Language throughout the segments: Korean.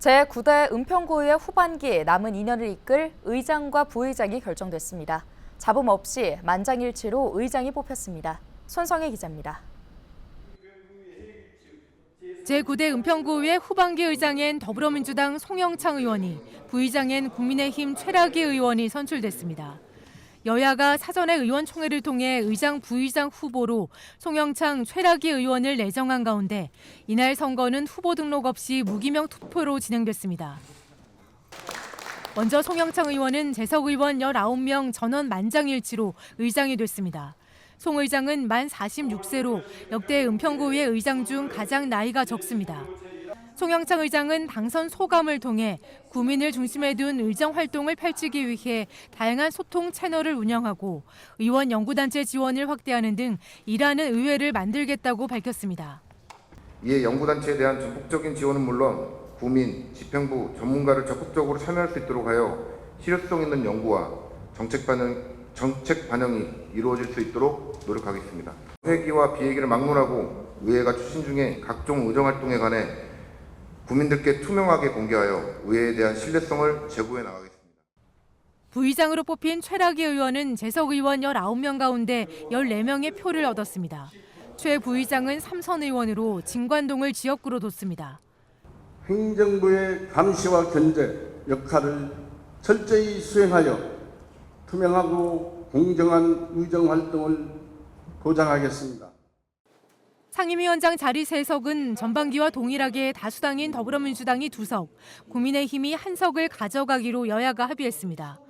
제9대 은평구의회 후반기 남은 2년을 이끌 의장과 부의장이 결정됐습니다. 잡음 없이 만장일치로 의장이 뽑혔습니다. 손성혜 기자입니다. 제9대 은평구의회 후반기 의장엔 더불어민주당 송영창 의원이, 부의장엔 국민의힘 최락희 의원이 선출됐습니다. 여야가 사전에 의원총회를 통해 의장, 부의장 후보로 송영창, 최락희 의원을 내정한 가운데 이날 선거는 후보 등록 없이 무기명 투표로 진행됐습니다. 먼저 송영창 의원은 재석 의원 19명 전원 만장일치로 의장이 됐습니다. 송 의장은 만 46세로 역대 은평구의회 의장 중 가장 나이가 적습니다. 송영창 의장은 당선 소감을 통해 구민을 중심에 둔 의정 활동을 펼치기 위해 다양한 소통 채널을 운영하고 의원 연구단체 지원을 확대하는 등 일하는 의회를 만들겠다고 밝혔습니다. 이에 연구단체에 대한 전폭적인 지원은 물론 구민, 집행부, 전문가를 적극적으로 참여할 수 있도록 하여 실효성 있는 연구와 정책 반영, 정책 반영이 이루어질 수 있도록 노력하겠습니다. 회기와 비회기를 막론하고 의회가 추진 중에 각종 의정 활동에 관해 국민들께 투명하게 공개하여 의회에 대한 신뢰성을 제고해 나가겠습니다. 부의장으로 뽑힌 최락희 의원은 재석 의원 19명 가운데 14명의 표를 얻었습니다. 최 부의장은 삼선 의원으로 진관동을 지역구로 뒀습니다. 행정부의 감시와 견제 역할을 철저히 수행하여 투명하고 공정한 의정 활동을 보장하겠습니다. 상임위원장 자리 세석은 전반기와 동일하게 다수당인 더불어민주당이 두 석, 국민의힘이 한 석을 가져가기로 여야가 합의했습니다.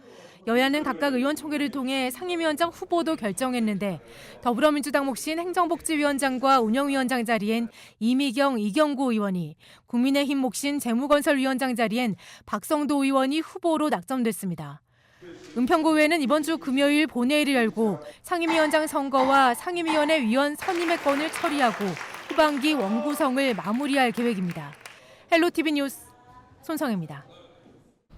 여야는 각각 의원총회를 통해 상임위원장 후보도 결정했는데 더불어민주당 몫인 행정복지위원장과 운영위원장 자리엔 이미경, 이경구 의원이 국민의힘 몫인 재무건설위원장 자리엔 박성도 의원이 후보로 낙점됐습니다. 은평구의회는 이번 주 금요일 본회의를 열고 상임위원장 선거와 상임위원회 위원 선임의 건을 처리하고 후반기 원구성을 마무리할 계획입니다. 헬로티비 뉴스 손성입니다.